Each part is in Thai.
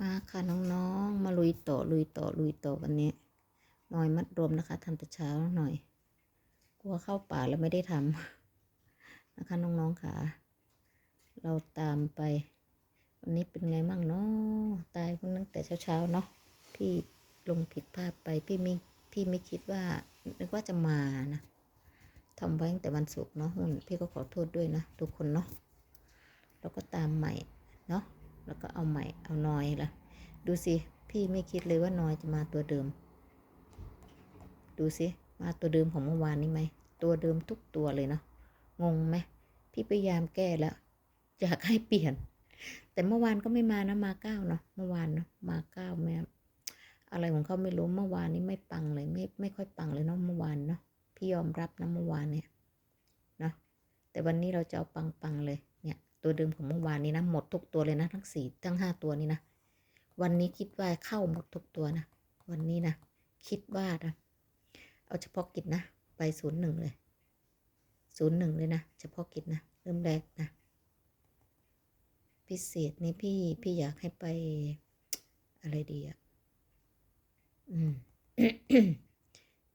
มาค่ะน้องๆ มาลุยต่อลุยต่อลุยต่อวันนี้หน่อยมัดรวมนะคะทำแต่เช้าหน่อย กลัวเข้าป่าแล้วไม่ได้ทำนะคะน้องๆค่ะ เราตามไป วันนี้เป็นไงมั่งเนาะตายคนตั้งแต่เช้าๆเนาะพี่ลงผิดพลาดไปพี่ไม่พี่ไม่คิดว่านึกว่าจะมานะทำไว้ตั้งแต่วันศุกร์เนาะพี่ก็ขอโทษด้วยนะทุกคนเนาะแล้วก็ตามใหม่เนาะ แล้วก็เอาใหม่เอานอยละดูสิพี่ไม่คิดเลยว่านอยจะมาตัวเดิม ดูสิมาตัวเดิมของเมื่อวานนี้ไหมตัวเดิมทุกตัวเลยเนาะงงไหมพี่พยายามแก้แล้วอยากให้เปลี่ยน แต่เมื่อวานก็ไม่มานะมาเก้าเนาะเมื่อวานเนาะมาเก้าแม่อะไรของเขาไม่รู้เมื่อวานนี้ไม่ปังเลยไม่ไม่ค่อยปังเลยเนาะเมื่อวานเนาะพี่ยอมรับนะเมื่อวานเนี่ยเนาะแต่วันนี้เราจะเอาปังๆเลย เนี่ยเดิมของเมื่อวานนี้นะหมดทุกตัวเลยนะทั้งสี่ทั้งห้าตัวนี้นะวันนี้คิดว่าเข้าหมดทุกตัวนะวันนี้นะคิดว่านะเอาเฉพาะกิจนะไปศูนย์หนึ่งเลยศูนย์หนึ่งเลยนะเฉพาะกิจนะเริ่มแรกนะพิเศษนี่พี่พี่อยากให้ไปอะไรดีอะอืม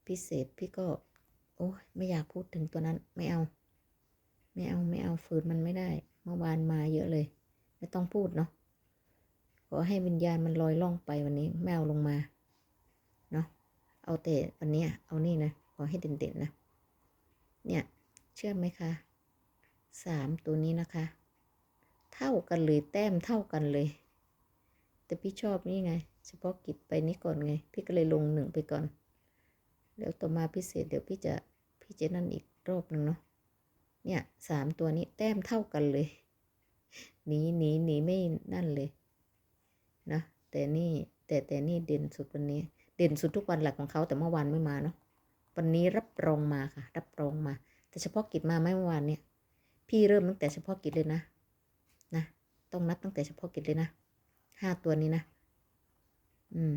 พิเศษพี่ก็ โอ้ไม่อยากพูดถึงตัวนั้นไม่เอา ไม่เอาไม่เอาฝืนมันไม่ได้ เมื่อวานมาเยอะเลย ไม่ต้องพูดเนาะขอให้วิญญาณมันลอยล่องไปวันนี้ไม่เอาลงมาเนาะเอาแต่วันนี้เอานี่นะขอให้เด่นๆนะ เนี่ยเชื่อไหมคะสามตัวนี้นะคะ เท่ากันเลยแต้มเท่ากันเลย แต่พี่ชอบนี่ไง เฉพาะกิจไปนี้ก่อนไง พี่ก็เลยลงหนึ่งไปก่อน แล้วต่อมาพิเศษเดี๋ยวพี่จะพี่จะนั่นอีกรอบหนึ่งเนาะ เนี่ยสามตัวนี้แต้มเท่ากันเลยหนีหนีหนีไม่นั่นเลยนะแต่นี่แต่แต่นี่เด่นสุดวันนี้ เด่นสุดทุกวันหลักของเขาแต่เมื่อวานไม่มาเนาะวันนี้รับรองมาค่ะ รับรองมา แต่เฉพาะกิจมาไหมเมื่อวานเนี่ยพี่เริ่มตั้งแต่เฉพาะกิจเลยนะนะต้องนับตั้งแต่เฉพาะกิจเลยนะห้าตัวนี้นะ อืม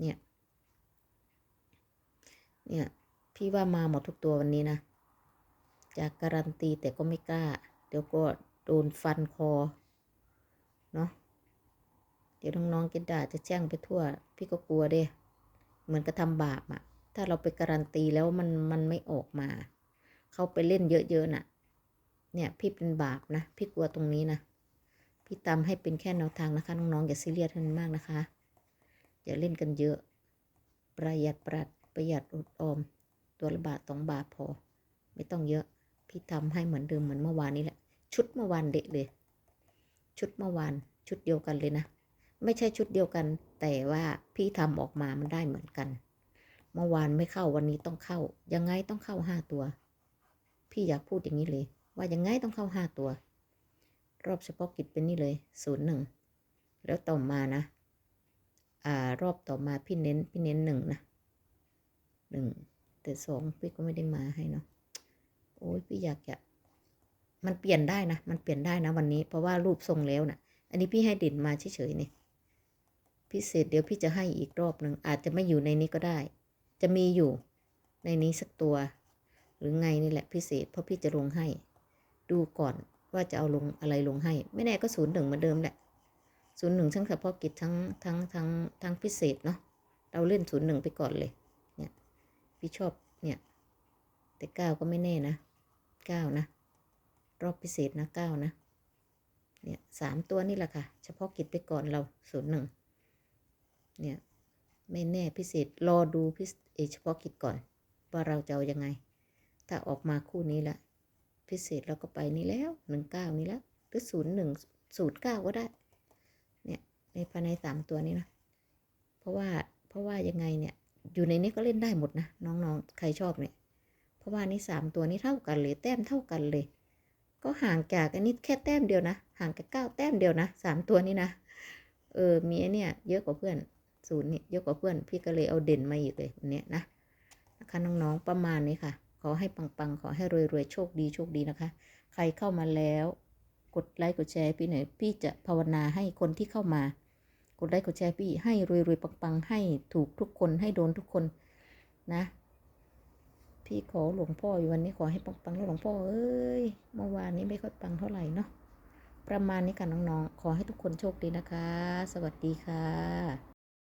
เนี่ย เนี่ย พี่ว่ามาหมดทุกตัววันนี้นะ จาการันตีแต่ก็ไม่กล้า เดี๋ยวก็โดนฟันคอ เนาะเดี๋ยวน้องๆกินด่าจะแจ้งไปทั่ว พี่ก็กลัวเด้เหมือนกระทำบาปอะถ้าเราไปการันตีแล้วมันมันไม่ออกมา เขาไปเล่นเยอะๆน่ะ เนี่ยพี่เป็นบาปนะ พี่กลัวตรงนี้นะ พี่ตามให้เป็นแค่แนวทางนะคะ น้องๆอย่าซีเรียสกันมากนะคะ อย่าเล่นกันเยอะ ประหยัดประหยัดประหยัดอดออม ตัวละบาทสองบาทพอ ไม่ต้องเยอะ พี่ทำให้เหมือนเดิมเหมือนเมื่อวานนี้แหละ ชุดเมื่อวานเด็กเลย ชุดเมื่อวานชุดเดียวกันเลยนะ ไม่ใช่ชุดเดียวกัน แต่ว่าพี่ทำออกมามันได้เหมือนกัน เมื่อวานไม่เข้าวันนี้ต้องเข้า ยังไงต้องเข้าห้าตัว พี่อยากพูดอย่างนี้เลย ว่ายังไงต้องเข้าห้าตัว รอบเฉพาะกิจเป็นนี่เลยศูนย์หนึ่งแล้วต่อมานะ อ่ารอบต่อมาพี่เน้นพี่เน้นหนึ่งนะหนึ่งแต่สองพี่ก็ไม่ได้มาให้เนาะ อ้ยพี่อยากจะมันเปลี่ยนได้นะ มันเปลี่ยนได้นะวันนี้ เพราะว่ารูปทรงแล้วนะอันนี้พี่ให้ด่นมาเฉยๆนี่พิเศษเดี๋ยวพี่จะให้อีกรอบหนึ่งอาจจะไม่อยู่ในนี้ก็ได้ จะมีอยู่ในนี้สักตัว หรือไงนี่แหละพิเศษ เพราะพี่จะลงให้ ดูก่อนว่าจะเอาลงอะไรลงให้ ไม่แน่ก็ศูนย์หนึ่งเหมือนเดิมแหละศูนย์หนึ่งทั้งเฉพาะกิจทั้งทั้งทั้งทั้งพิเศษเนาะเราเล่นศูนย์หนึ่งไปก่อนเลย เนี่ยพี่ชอบเนี่ย แต่เก้าก็ไม่แน่นะ เก้านะ รอบพิเศษนะเก้านะ เนี่ยสามตัวนี่แหละค่ะ เฉพาะกิจไปก่อนเราศูนย์หนึ่งเนี่ยไม่แน่พิเศษรอดูพิเอเฉพาะกิจก่อน ว่าเราจะเอายังไง ถ้าออกมาคู่นี้ละพิเศษเราก็ไปนี่แล้วหนึ่งเก้านี่แล้วหรือศูนย์หนึ่งศูนย์เก้าก็ได้ เนี่ยในภายในสามตัวนี้นะ เพราะว่าเพราะว่ายังไงเนี่ยอยู่ในนี้ก็เล่นได้หมดนะ น้องๆ ใครชอบเนี่ย ราะว่านี่สามตัวนี้เท่ากันเลยแต้มเท่ากันเลย ก็ห่างจากอันนี้แค่แต้มเดียวนะ ห่างกับเก้าแต้มเดียวนะสามตัวนี้นะ เออมีไอเนี่ยเยอะกว่าเพื่อนศูนย์เนี่ยเยอะกว่าเพื่อน พี่ก็เลยเอาเด่นมาอีกเลยวันนี้นะนะคะน้องๆประมาณนี้ค่ะ ขอให้ปังๆ ขอให้รวยๆ โชคดีโชคดีนะคะ ใครเข้ามาแล้วกดไลค์กดแชร์พี่หน่อยพี่จะภาวนาให้คนที่เข้ามา กดไลค์กดแชร์พี่ให้รวยๆปังๆ ให้ถูกทุกคนให้โดนทุกคนนะ พี่ขอหลวงพ่ออยู่วันนี้ขอให้ปังๆแล้วหลวงพ่อเอ้ยเมื่อวานนี้ไม่ค่อยปังเท่าไหร่เนาะประมาณนี้ค่ะน้องๆ ขอให้ทุกคนโชคดีนะคะ สวัสดีค่ะ